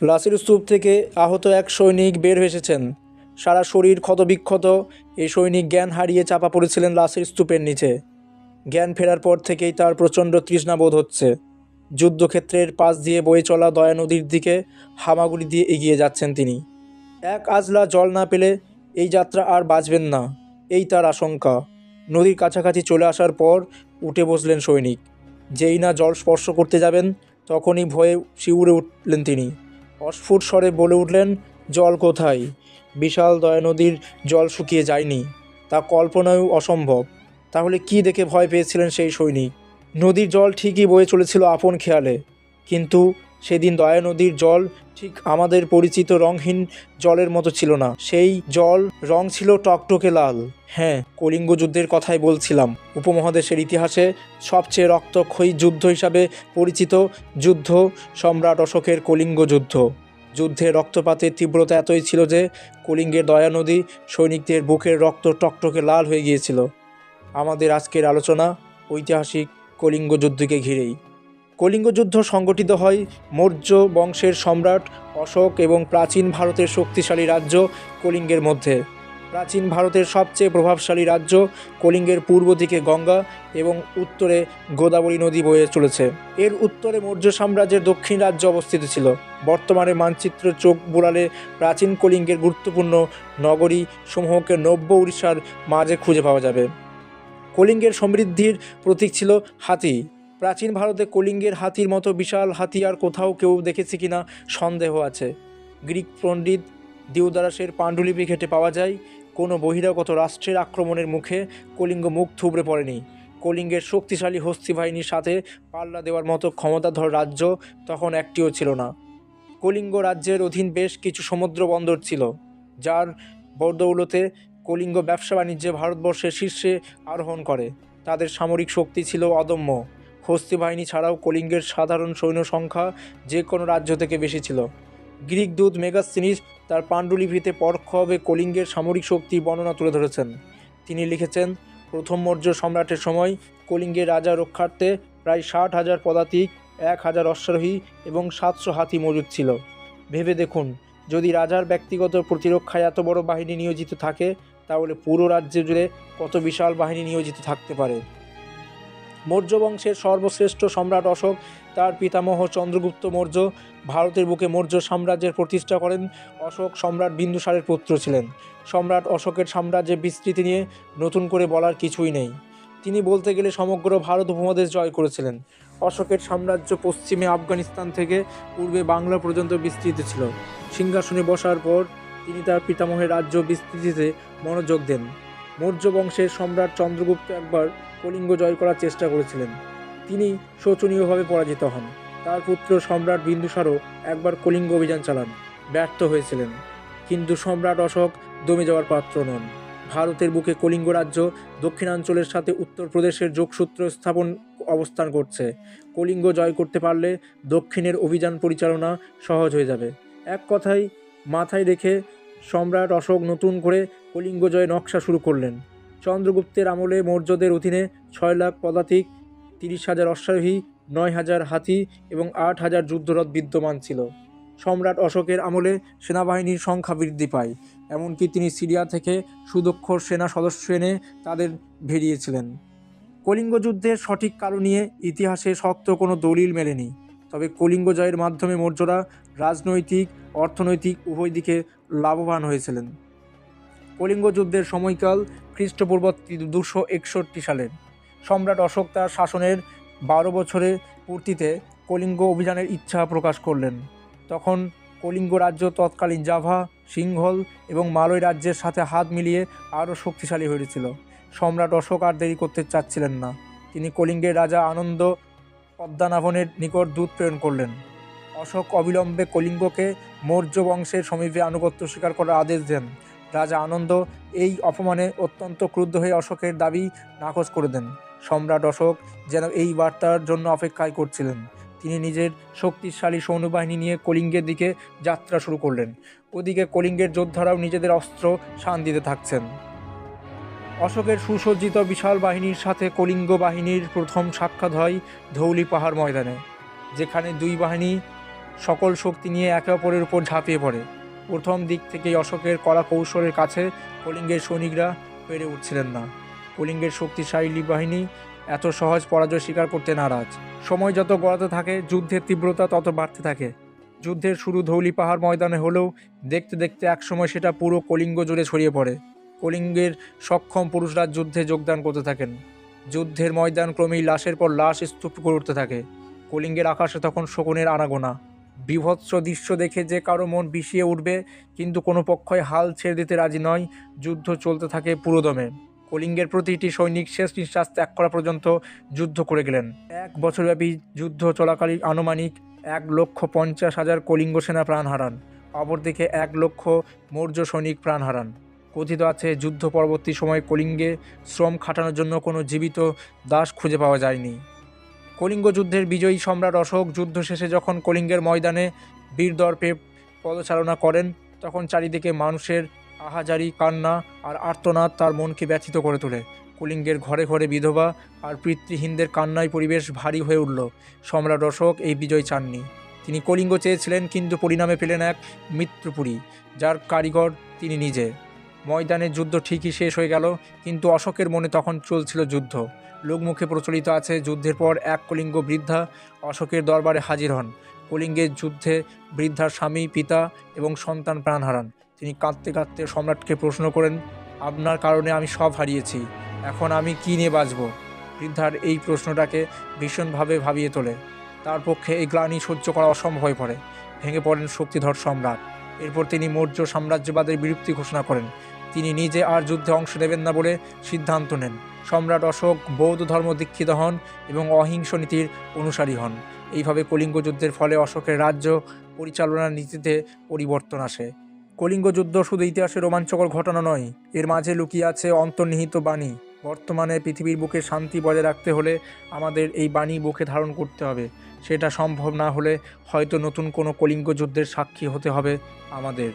লাসির স্তূপ থেকে আহত এক সৈনিক বের এসেছেন। সারা শরীর ক্ষতবিক্ষত, এই সৈনিক জ্ঞান হারিয়ে চাপা পড়েছিলেন লাসির স্তূপের নিচে। জ্ঞান ফেরার পর থেকেই তার প্রচণ্ড তৃষ্ণা বোধ হচ্ছে। যুদ্ধক্ষেত্রের পাশ দিয়ে বয়ে চলা দয়া নদীর দিকে হামাগুড়ি দিয়ে এগিয়ে যাচ্ছেন তিনি। এক আজলা জল না পেলে এই যাত্রা আর বাঁচবেন না, এই তার আশঙ্কা। নদীর কাছাকাছি চলে আসার পর উঠে বসলেন সৈনিক। যেই না জল স্পর্শ করতে যাবেন, তখনই ভয়ে শিউরে উঠলেন তিনি। অস্ফুট স্বরে বলে উঠলেন, জল কোথায়? বিশাল দয়া নদীর জল শুকিয়ে যায়নি। তা কল্পনায়ও অসম্ভব। তাহলে কি দেখে ভয় পেয়েছিলেন সেই সৈনিক? নদীর জল ঠিকই বয়ে চলেছিল আপন খেয়ালে। কিন্তু সেদিন দয়া নদীর জল ঠিক আমাদের পরিচিত রংহীন জলের মতো ছিল না। সেই জল রং ছিল টকটকে লাল। হ্যাঁ কলিঙ্গ যুদ্ধের কথাই বলছিলাম। উপমহাদেশের ইতিহাসে সবচেয়ে রক্তক্ষয়ী যুদ্ধ হিসাবে পরিচিত যুদ্ধ সম্রাট অশোকের কলিঙ্গ যুদ্ধ। যুদ্ধে রক্তপাতের তীব্রতা এতই ছিল যে কলিঙ্গের দয়া নদী সৈনিকদের বুকের রক্ত টকটকে লাল হয়ে গিয়েছিল। আমাদের আজকের আলোচনা ঐতিহাসিক কলিঙ্গ যুদ্ধকে ঘিরেই। কলিঙ্গ যুদ্ধ সংগঠিত হয়। মৌর্য বংশের সম্রাট, অশোক এবং প্রাচীন ভারতের শক্তিশালী রাজ্য কলিঙ্গের মধ্যে। প্রাচীন ভারতের সবচেয়ে প্রভাবশালী রাজ্য কলিঙ্গের পূর্ব দিকে গঙ্গা এবং উত্তরে গোদাবরী নদী বয়ে চলেছে। এর উত্তরে মৌর্য সাম্রাজ্যের দক্ষিণ রাজ্য অবস্থিত ছিল। বর্তমানে মানচিত্র চোখ বুলালে প্রাচীন কলিঙ্গের গুরুত্বপূর্ণ নগরী সমূহকে নব্য উড়িষ্যার মাঝে খুঁজে পাওয়া যাবে। কলিঙ্গের সমৃদ্ধির প্রতীক ছিল হাতি। প্রাচীন ভারতে কলিঙ্গের হাতির মতো বিশাল হাতি আর কোথাও কেউ দেখেছে কিনা সন্দেহ আছে। গ্রিক পণ্ডিত দিওদারাসের পাণ্ডুলিপি ঘেটে পাওয়া যায়, কোনো বহিরাগত রাষ্ট্রের আক্রমণের মুখে কলিঙ্গ মুখ থুবড়ে পড়েনি। কলিঙ্গের শক্তিশালী হস্তি বাহিনীর সাথে পাল্লা দেওয়ার মতো ক্ষমতাধর রাজ্য তখন একটিও ছিল না। কলিঙ্গ রাজ্যের অধীন বেশ কিছু সমুদ্র বন্দর ছিল, যার বদৌলতে কলিঙ্গ ব্যবসা বাণিজ্যে ভারতবর্ষের শীর্ষে আরোহণ করে। তাদের সামরিক শক্তি ছিল অদম্য। হস্তি বাহিনী ছাড়াও কলিঙ্গের সাধারণ সৈন্য সংখ্যা যে কোনো রাজ্য থেকে বেশি ছিল। গ্রিক দূত মেগাসিনিস তার পাণ্ডুলিপিতে পরোক্ষভাবে কলিঙ্গের সামরিক শক্তি বর্ণনা তুলে ধরেছেন। তিনি লিখেছেন, প্রথম মৌর্য সম্রাটের সময় কলিঙ্গের রাজা রক্ষার্থে প্রায় ষাট হাজার পদাতিক, এক হাজার অশ্বারোহী এবং সাতশো হাতি মজুদ ছিল। ভেবে দেখুন, যদি রাজার ব্যক্তিগত প্রতিরক্ষায় এত বড় বাহিনী নিয়োজিত থাকে, তাহলে পুরো রাজ্য জুড়ে কত বিশাল বাহিনী নিয়োজিত থাকতে পারে। মৌর্য বংশের সর্বশ্রেষ্ঠ সম্রাট অশোক, তার পিতামহ চন্দ্রগুপ্ত মৌর্য, ভারতের বুকে মৌর্য সাম্রাজ্যের প্রতিষ্ঠা করেন। অশোক সম্রাট বিন্দুসারের পুত্র ছিলেন। সম্রাট অশোকের সাম্রাজ্যের বিস্তৃতি নিয়ে নতুন করে বলার কিছুই নেই। তিনি বলতে গেলে সমগ্র ভারত উপমহাদেশ জয় করেছিলেন। অশোকের সাম্রাজ্য পশ্চিমে আফগানিস্তান থেকে পূর্বে বাংলা পর্যন্ত বিস্তৃত ছিল। সিংহাসনে বসার পর তিনি তার পিতামহের রাজ্য বিস্তৃতিতে মনোযোগ দেন। মৌর্য বংশের সম্রাট চন্দ্রগুপ্ত একবার কলিঙ্গ জয় করার চেষ্টা করেছিলেন। তিনি শোচনীয়ভাবে পরাজিত হন। তার পুত্র সম্রাট বিন্দুসারও একবার কলিঙ্গ অভিযান চালান। ব্যর্থ হয়েছিলেন। কিন্তু সম্রাট অশোক দমে যাওয়ার পাত্র নন। ভারতের বুকে কলিঙ্গ রাজ্য দক্ষিণাঞ্চলের সাথে উত্তরপ্রদেশের যোগসূত্র স্থাপন অবস্থান করছে। কলিঙ্গ জয় করতে পারলে দক্ষিণের অভিযান পরিচালনা সহজ হয়ে যাবে। এক কথায়, মাথায় রেখে সম্রাট অশোক নতুন করে কলিঙ্গ জয় নকশা শুরু করলেন। চন্দ্রগুপ্তের আমলে মৌর্যদের অধীনে ছয় লাখ পদাতিক, তিরিশ হাজার অশ্বারোহী, নয় হাজার হাতি এবং আট হাজার যুদ্ধরথ বিদ্যমান ছিল। সম্রাট অশোকের আমলে সেনাবাহিনীর সংখ্যা বৃদ্ধি পায়, এমনকি তিনি সিরিয়া থেকে সুদক্ষ সেনা সদস্য এনে তাদের ভেরিয়েছিলেন। কলিঙ্গ যুদ্ধের সঠিক কারণ নিয়ে ইতিহাসে শক্ত কোনো দলিল মেলেনি, তবে কলিঙ্গ জয়ের মাধ্যমে মৌর্যরা রাজনৈতিক, অর্থনৈতিক উভয় দিকে লাভবান হয়েছিলেন। কলিঙ্গ যুদ্ধের সময়কাল খ্রিস্টপূর্ব দুশো একষট্টি সালের সম্রাট অশোক তার শাসনের বারো বছরে পূর্তিতে কলিঙ্গ অভিযানের ইচ্ছা প্রকাশ করলেন। তখন কলিঙ্গ রাজ্য তৎকালীন জাভা, সিংহল এবং মালয় রাজ্যের সাথে হাত মিলিয়ে আরও শক্তিশালী হয়েছিল। সম্রাট অশোক আর দেরি করতে চাচ্ছিলেন না। তিনি কলিঙ্গের রাজা আনন্দ পদ্মানাভনের নিকট দূত প্রেরণ করলেন। অশোক অবিলম্বে কলিঙ্গকে মৌর্য বংশের সমীপে আনুগত্য স্বীকার করার আদেশ দেন। রাজা আনন্দ এই অপমানে অত্যন্ত ক্রুদ্ধ হয়ে অশোকের দাবি নাকচ করে দেন। সম্রাট অশোক যেন এই বার্তার জন্য অপেক্ষায় করছিলেন। তিনি নিজের শক্তিশালী সৈন্যবাহিনী নিয়ে কলিঙ্গের দিকে যাত্রা শুরু করলেন। ওদিকে কলিঙ্গের যোদ্ধারাও নিজেদের অস্ত্র শান দিতে থাকছেন। অশোকের সুসজ্জিত বিশাল বাহিনীর সাথে কলিঙ্গ বাহিনীর প্রথম সাক্ষাৎ হয় ধৌলি পাহাড় ময়দানে, যেখানে দুই বাহিনী সকল শক্তি নিয়ে একে অপরের উপর ঝাঁপিয়ে পড়ে। প্রথম দিক থেকেই অশোকের কলা কৌশলের কাছে কলিঙ্গের সৈনিকরা পেরে উঠছিলেন না। কলিঙ্গের শক্তিশালী বাহিনী এত সহজ পরাজয় স্বীকার করতে নারাজ। সময় যত গড়াতে থাকে, যুদ্ধের তীব্রতা তত বাড়তে থাকে। যুদ্ধের শুরু ধৌলি পাহাড় ময়দানে হলেও দেখতে দেখতে একসময় সেটা পুরো কলিঙ্গ জুড়ে ছড়িয়ে পড়ে। কলিঙ্গের সক্ষম পুরুষরা যুদ্ধে যোগদান করতে থাকেন। যুদ্ধের ময়দান ক্রমেই লাশের পর লাশ স্তূপ করে উঠতে থাকে। কলিঙ্গের আকাশে তখন শকুনের আনাগোনা। বিভৎস দৃশ্য দেখে যে কারও মন বিষিয়ে উঠবে, কিন্তু কোনো পক্ষই হাল ছেড়ে দিতে রাজি নয়। যুদ্ধ চলতে থাকে পুরোদমে। কলিঙ্গের প্রতিটি সৈনিক শেষ নিঃশ্বাস ত্যাগ করা পর্যন্ত যুদ্ধ করে গেলেন। এক বছরব্যাপী যুদ্ধ চলাকালীন আনুমানিক এক লক্ষ পঞ্চাশ হাজার কলিঙ্গ সেনা প্রাণ হারান। অপরদিকে এক লক্ষ মৌর্য সৈনিক প্রাণ হারান। কথিত আছে, যুদ্ধ পরবর্তী সময়ে কলিঙ্গে শ্রম খাটানোর জন্য কোনো জীবিত দাস খুঁজে পাওয়া যায়নি। কলিঙ্গ যুদ্ধের বিজয়ী সম্রাট অশোক যুদ্ধ শেষে যখন কলিঙ্গের ময়দানে বীরদর্পে পদচারণা করেন, তখন চারিদিকে মানুষের আহাজারি, কান্না আর আর্তনাদ তার মনকে ব্যথিত করে তোলে। কলিঙ্গের ঘরে ঘরে বিধবা আর পিতৃহীনদের কান্নায় পরিবেশ ভারী হয়ে উঠল। সম্রাট অশোক এই বিজয় চাননি। তিনি কলিঙ্গ চেয়েছিলেন, কিন্তু পরিণামে পেলেন এক মৃত্যুপুরী যার কারিগর তিনি নিজে। ময়দানের যুদ্ধ ঠিকই শেষ হয়ে গেল, কিন্তু অশোকের মনে তখন চলছিল যুদ্ধ। লোকমুখে প্রচলিত আছে যুদ্ধের পর এক কলিঙ্গ বৃদ্ধা অশোকের দরবারে হাজির হন। কলিঙ্গের যুদ্ধে বৃদ্ধার স্বামী, পিতা এবং সন্তান প্রাণ হারান। তিনি কাঁদতে কাঁদতে সম্রাটকে প্রশ্ন করেন, আপনার কারণে আমি সব হারিয়েছি, এখন আমি কী নিয়ে বাঁচব? বৃদ্ধার এই প্রশ্নটাকে ভীষণভাবে ভাবিয়ে তোলে। তার পক্ষে এই গ্লানি সহ্য করা অসম্ভব হয়ে পড়ে। ভেঙে পড়েন শক্তিধর সম্রাট। এরপর তিনি মৌর্য সাম্রাজ্যবাদের বিরক্তি ঘোষণা করেন। তিনি নিজে আর যুদ্ধে অংশ নেবেন না বলে সিদ্ধান্ত নেন। সম্রাট অশোক বৌদ্ধ ধর্ম দীক্ষিত হন এবং অহিংস নীতির অনুসারী হন। এইভাবে কলিঙ্গ যুদ্ধের ফলে অশোকের রাজ্য পরিচালনার নীতিতে পরিবর্তন আসে। কলিঙ্গ যুদ্ধ শুধু ইতিহাসে রোমাঞ্চকর ঘটনা নয়, এর মাঝে লুকিয়ে আছে অন্তর্নিহিত বাণী। বর্তমানে পৃথিবীর বুকে শান্তি বজায় রাখতে হলে আমাদের এই বাণী বুকে ধারণ করতে হবে। সেটা সম্ভব না হলে হয়তো নতুন কোনো কলিঙ্গ যুদ্ধের সাক্ষী হতে হবে আমাদের।